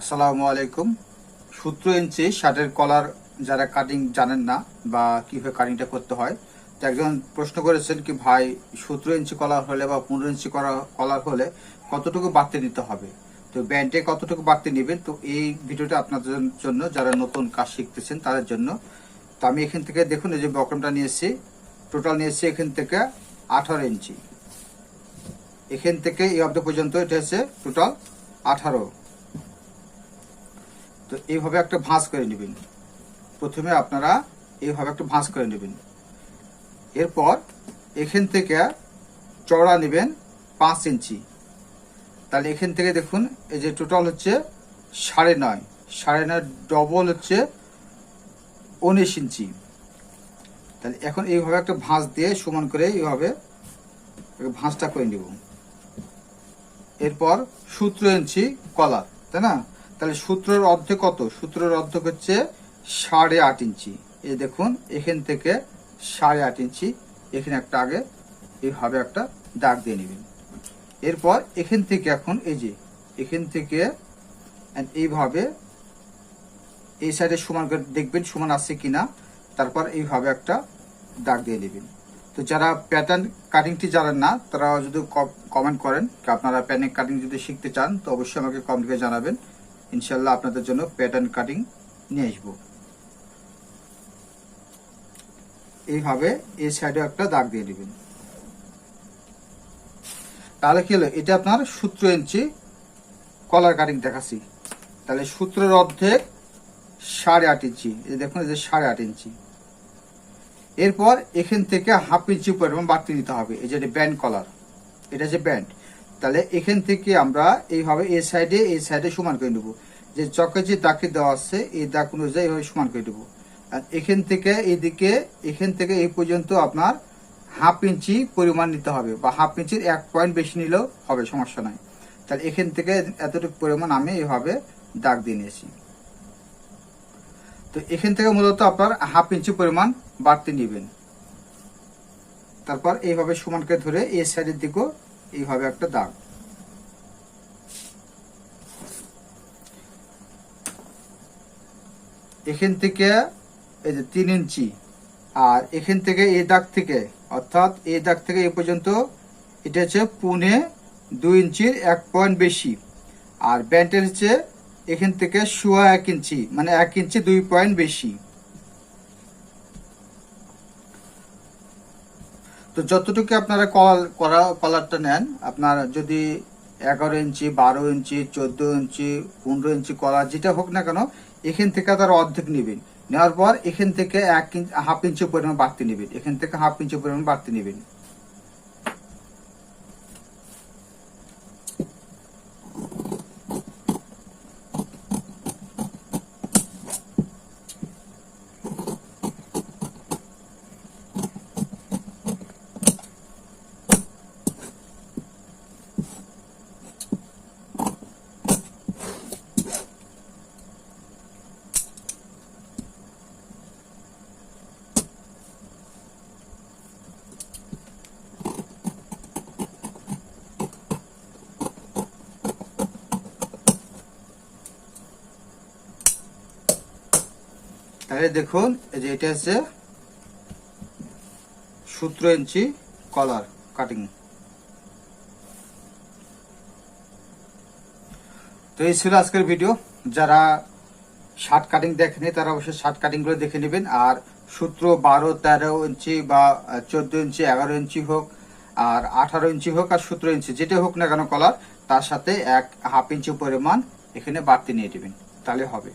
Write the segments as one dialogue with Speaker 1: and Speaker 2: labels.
Speaker 1: আসসালামু আলাইকুম। সূত্র ইঞ্চি শার্টের কলার যারা কাটিং জানেন না বা কীভাবে কাটিংটা করতে হয়, তো একজন প্রশ্ন করেছেন কি, ভাই, সতেরো ইঞ্চি কলার হলে বা পনেরো ইঞ্চি কলার হলে কতটুকু বাড়তে নিতে হবে? তো ব্যান্ডে কতটুকু বাড়তে নেবেন? তো এই ভিডিওটা আপনাদের জন্য, যারা নতুন কাজ শিখতেছেন তাদের জন্য। তো আমি এখান থেকে দেখুন, এই যে বক্রমটা নিয়েছি টোটাল নিয়েছি এখান থেকে আঠারো ইঞ্চি। এখান থেকে এই অব্দ পর্যন্ত এটা হচ্ছে টোটাল আঠারো। তো এইভাবে একটা ভাঁজ করে নেবেন। প্রথমে আপনারা এইভাবে একটা ভাঁজ করে নেবেন। এরপর এখান থেকে চওড়া নেবেন পাঁচ ইঞ্চি। তাহলে এখান থেকে দেখুন, এই যে টোটাল হচ্ছে সাড়ে নয়। সাড়ে নয় ডবল হচ্ছে উনিশ ইঞ্চি। তাহলে এখন এইভাবে একটা ভাঁজ দিয়ে সমান করে এইভাবে ভাঁজটা করে নিব। এরপর সূত্র ইঞ্চি কলার, তাই না? তাহলে সূত্রের অর্ধেক কত? সূত্রের অর্ধেক হচ্ছে সাড়ে আট ইঞ্চি। এই দেখুন, এখান থেকে সাড়ে আট ইঞ্চি, এখানে একটা আগে এইভাবে একটা দাগ দিয়ে নেবেন। এরপর এখান থেকে এখন এই যে, এখান থেকে এইভাবে এই সাইডে সমান করে দেখবেন সমান আছে কিনা, তারপর এইভাবে একটা দাগ দিয়ে নেবেন। তো যারা প্যাটার্ন কাটিংটি জানেন না, তারা যদি কমেন্ট করেন আপনারা প্যাটার্ন কাটিং যদি শিখতে চান, তো অবশ্যই আমাকে কমেন্টে জানাবেন। ইনশাল্লাহ আপনাদের জন্য প্যাটার্ন কাটিং নিয়ে আসব। এইভাবে এই সাইডে একটা দাগ দিয়ে দিবেন। তাহলে কি হলো? এটা আপনার সূত্র ইঞ্চি কলার কাটিং দেখাচ্ছি। তাহলে সূত্রের অর্ধেক সাড়ে আট ইঞ্চি। দেখুন, এই যে সাড়ে আট ইঞ্চি। এরপর এখান থেকে হাফ ইঞ্চি পরিমাণ বাড়তি নিতে হবে। এই যে ব্যান্ড কলার এটা যে ব্যান্ড তাহলে এখান থেকে আমরা এইভাবে এই সাইডে এই সাইডে সমান করে নেব। যে চকে যে দাগটি দেওয়া আছে, এই দাগ অনুযায়ী এইভাবে সমান করে দেবো আর এখান থেকে এইদিকে, এখান থেকে এই পর্যন্ত আপনার হাফ ইঞ্চি পরিমাণ নিতে হবে বা হাফ ইঞ্চির এক পয়েন্ট বেশি নিলেও হবে, সমস্যা নাই। তাহলে এখান থেকে এতটুকু পরিমাণ আমি এইভাবে দাগ দিয়ে নিয়েছি। তো এখান থেকে মূলত আপনার হাফ ইঞ্চি পরিমাণ বাড়তি নেবেন। তারপর এইভাবে সমানকে ধরে এই সাইডের দিকেও এইভাবে একটা দাগ। এখান থেকে এই যে তিন ইঞ্চি, আর এখান থেকে এই দাগ থেকে, অর্থাৎ এই দাগ থেকে এ পর্যন্ত, এটা হচ্ছে পুনে দুই ইঞ্চির এক পয়েন্ট বেশি, আর ব্যান্ডের হচ্ছে এখান থেকে সোয়া এক ইঞ্চি মানে এক ইঞ্চি দুই পয়েন্ট বেশি। তো যতটুকু আপনারা কল, করা, কলারটা নেন, আপনার যদি এগারো ইঞ্চি, বারো ইঞ্চি, চোদ্দ ইঞ্চি, পনেরো ইঞ্চি কলার যেটা হোক না কেন, এখান থেকে তার অর্ধেক নেবেন। নেওয়ার পর এখান থেকে এক ইঞ্চি, হাফ ইঞ্চি পরিমাণ বাড়তি নেবেন। এখান থেকে হাফ ইঞ্চি পরিমাণ বাড়তি নেবেন। তাহলে দেখুন, এই যে এটা হচ্ছে সতেরো ইঞ্চি কলার কাটিং তো এই ছিল আজকের ভিডিও যারা শার্ট কাটিং দেখেনি, তারা অবশ্যই শার্ট কাটিংগুলো দেখে নেবেন। আর সূত্র বারো, তেরো ইঞ্চি বা চোদ্দ ইঞ্চি, এগারো ইঞ্চি হোক, আর আঠারো ইঞ্চি হোক, আর সতেরো ইঞ্চি যেটা হোক না কেন কলার তার সাথে এক হাফ ইঞ্চি পরিমাণ এখানে বাড়তি নিয়ে নেবেন। তাহলে হবে।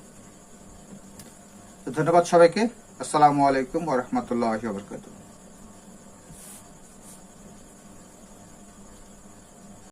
Speaker 1: ধন্যবাদ সবাইকে। আসসালামু আলাইকুম ওরহমতুল্লাহ বরকাতুহ।